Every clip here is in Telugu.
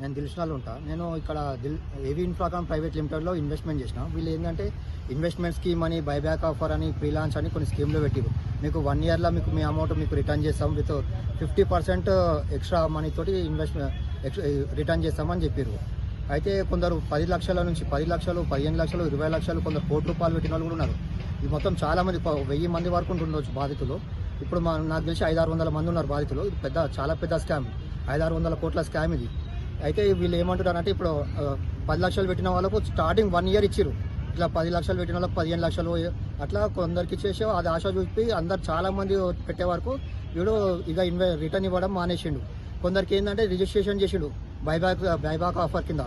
నేను దిల్షనాలు ఉంటా. నేను ఇక్కడ దిల్ ఏవి ఇన్ఫ్రాకామ్ ప్రైవేట్ లిమిటెడ్లో ఇన్వెస్ట్మెంట్ చేసిన. వీళ్ళు ఏంటంటే ఇన్వెస్ట్మెంట్ స్కీమ్ అని బైబ్యాక్ ఆఫర్ అని ఫ్రీ లాంచ్ అని కొన్ని స్కీమ్లో పెట్టిరు మీకు వన్ ఇయర్లో మీకు మీ అమౌంట్ మీకు రిటర్న్ చేస్తాం with fifty percent extra money తోటి ఇన్వెస్ట్మెంట్ రిటర్న్ చేస్తామని చెప్పారు అయితే కొందరు పది లక్షల నుంచి పది లక్షలు పదిహేను లక్షలు ఇరవై లక్షలు కొందరు కోటి రూపాయలు పెట్టిన వాళ్ళు కూడా ఉన్నారు. ఇది మొత్తం చాలా మంది వెయ్యి మంది వరకు ఉండొచ్చు బాధితులు. ఇప్పుడు మా నాకు తెలిసి ఐదారు వందల మంది ఉన్నారు బాధితులు. ఇది పెద్ద చాలా పెద్ద స్కామ్. ఐదారు ఆరు వందల కోట్ల స్కామ్ ఇది. అయితే వీళ్ళు ఏమంటున్నారంటే ఇప్పుడు పది లక్షలు పెట్టిన వాళ్ళకు స్టార్టింగ్ వన్ ఇయర్ ఇచ్చారు ఇట్లా పది లక్షలు పెట్టిన వాళ్ళకి పదిహేను లక్షలు అట్లా కొందరికి ఇచ్చేసి అది ఆశ చూపి అందరు చాలామంది పెట్టే వరకు వీడు ఇక ఇన్వె రిటర్న్ ఇవ్వడం మానేసిండు. కొందరికి ఏంటంటే రిజిస్ట్రేషన్ చేసిండు బైబ్యాక్ బైబ్యాక్ ఆఫర్ కింద.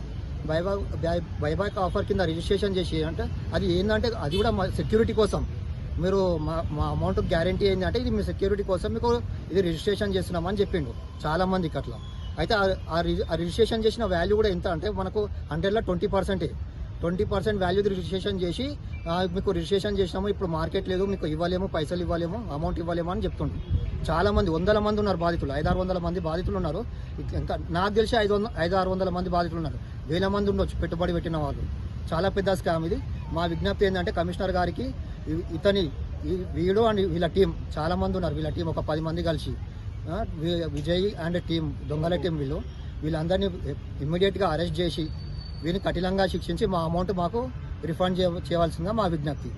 బైబ్యాక్ బై- బైబ్యాక్ ఆఫర్ కింద రిజిస్ట్రేషన్ చేసి అంటే అది ఏంటంటే అది కూడా సెక్యూరిటీ కోసం. మీరు మా మా అమౌంట్ గ్యారంటీ ఏంటంటే ఇది మీ సెక్యూరిటీ కోసం మీకు ఇది రిజిస్ట్రేషన్ చేస్తున్నామని చెప్పిండు. చాలా మందికి అట్లా. అయితే ఆ- రిజిస్ట్రేషన్ చేసిన వాల్యూ కూడా ఎంత అంటే మనకు హండ్రెడ్లో ట్వంటీ పర్సెంటే ట్వంటీ పర్సెంట్ వాల్యూ రిజిస్ట్రేషన్ చేసి మీకు రిజిస్ట్రేషన్ చేసినాము ఇప్పుడు మార్కెట్ లేదు మీకు ఇవ్వలేము పైసలు ఇవ్వలేము అమౌంట్ ఇవ్వలేము అని చెప్తుండ్రు చాలా మంది వందల మంది ఉన్నారు బాధితులు ఐదు ఆరు వందల మంది బాధితులు ఉన్నారు. ఇంకా నాకు తెలిసి ఐదు వంద ఐదు ఆరు వందల మంది బాధితులు ఉన్నారు. వేల మంది ఉండొచ్చు పెట్టుబడి పెట్టిన వాళ్ళు. చాలా పెద్ద స్కామ్ ఇది. మా విజ్ఞప్తి ఏంటంటే కమిషనర్ గారికి ఇతని ఈ- వీడు అండ్ వీళ్ళ టీం చాలా మంది ఉన్నారు వీళ్ళ టీం ఒక పది మంది కలిసి. విజయ్ అండ్ టీం దొంగల టీం వీళ్ళు. వీళ్ళందరినీ ఇమ్మీడియట్గా అరెస్ట్ చేసి వీరిని కఠినంగా శిక్షించి మా అమౌంట్ మాకు రిఫండ్ చేయ చేయవలసిందిగా మా విజ్ఞప్తి.